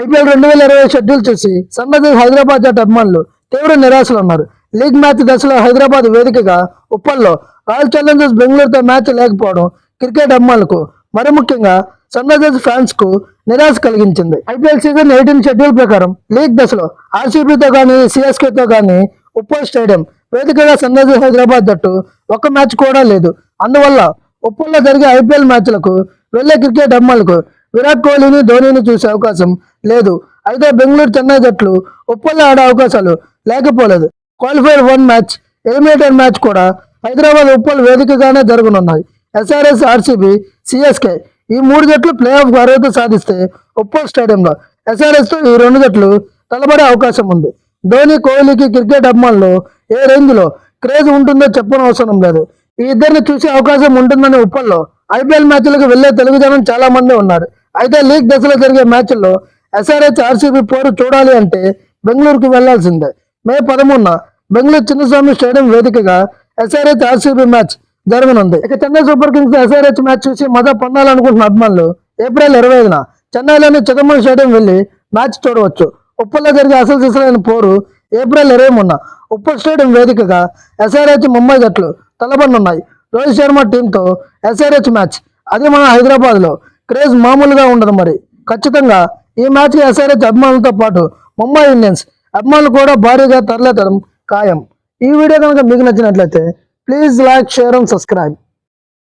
IPL రెండు వేల ఇరవై షెడ్యూల్ చూసి సన్ రైజర్స్ హైదరాబాద్ జట్టు అభిమానులు తీవ్ర నిరాశలు ఉన్నారు లీగ్ మ్యాచ్ దశలో హైదరాబాద్ వేదికగా ఉప్పల్లో రాయల్ ఛాలెంజర్స్ బెంగళూరుతో మ్యాచ్ లేకపోవడం క్రికెట్ అభిమానులకు మరి ముఖ్యంగా సన్ రైజర్స్ ఫ్యాన్స్కు నిరాశ కలిగించింది. I P L season eighteen schedule ప్రకారం లీగ్ దశలో ఆర్సీబీతో కానీ సిఎస్కేతో కానీ ఉప్పల్ స్టేడియం వేదికగా సన్ రైజర్స్ హైదరాబాద్ జట్టు ఒక్క మ్యాచ్ కూడా లేదు. అందువల్ల ఉప్పల్లో జరిగే ఐపీఎల్ మ్యాచ్లకు వెళ్ళే క్రికెట్ అమ్మాలకు విరాట్ కోహ్లీని ధోనీని చూసే అవకాశం లేదు. అయితే బెంగళూరు చెన్నై జట్లు ఉప్పల్లో ఆడే అవకాశాలు లేకపోలేదు. Qualifier one match eliminator match కూడా హైదరాబాద్ ఉప్పల్ వేదికగానే జరగనున్నాయి. ఎస్ఆర్ఎస్ ఆర్సీబీ సిఎస్కే ఈ మూడు జట్లు ప్లే ఆఫ్ అర్హత సాధిస్తే ఉప్పల్ స్టేడియంలో ఎస్ఆర్ఎస్తో ఈ రెండు జట్లు తలబడే అవకాశం ఉంది. ధోని కోహ్లీకి క్రికెట్ అభిమానులు ఏ రేంజ్లో క్రేజ్ ఉంటుందో చెప్పనవసరం లేదు. ఈ ఇద్దరిని చూసే అవకాశం ఉంటుందని ఉప్పల్లో ఐపీఎల్ మ్యాచ్లకు వెళ్ళే తెలుగు జనం చాలా మంది ఉన్నారు. అయితే లీగ్ దశలో జరిగే మ్యాచ్ల్లో ఎస్ఆర్హెచ్ ఆర్సీబీ పోరు చూడాలి అంటే బెంగళూరుకు వెళ్ళాల్సిందే మే పదమూడున బెంగళూరు చిన్నస్వామి స్టేడియం వేదికగా S R H R C B match జరగనుంది. ఇక Chennai Super Kings S R H match చూసి మజా పొందాలనుకుంటున్న అభిమానులు ఏప్రిల్ ఇరవై ఐదున చెన్నైలోని చిదంబరం స్టేడియం వెళ్ళి మ్యాచ్ చూడవచ్చు. ఉప్పల్లో జరిగే అసలు సిసలైన పోరు ఏప్రిల్ ఇరవై మూడున ఉప్పల్ స్టేడియం వేదికగా ఎస్ఆర్హెచ్ ముంబై జట్లు తలబడనున్నాయి రోహిత్ శర్మ టీంతో ఎస్ఆర్హెచ్ మ్యాచ్ అది మన హైదరాబాద్లో క్రేజ్ మామూలుగా ఉండదు మరి. ఖచ్చితంగా ఈ మ్యాచ్కి ఎస్ఆర్హెచ్ అభిమానులతో పాటు ముంబై ఇండియన్స్. అభిమానులు కూడా భారీగా తరలితడం ఖాయం. ఈ వీడియో కనుక మీకు నచ్చినట్లయితే please like share and subscribe.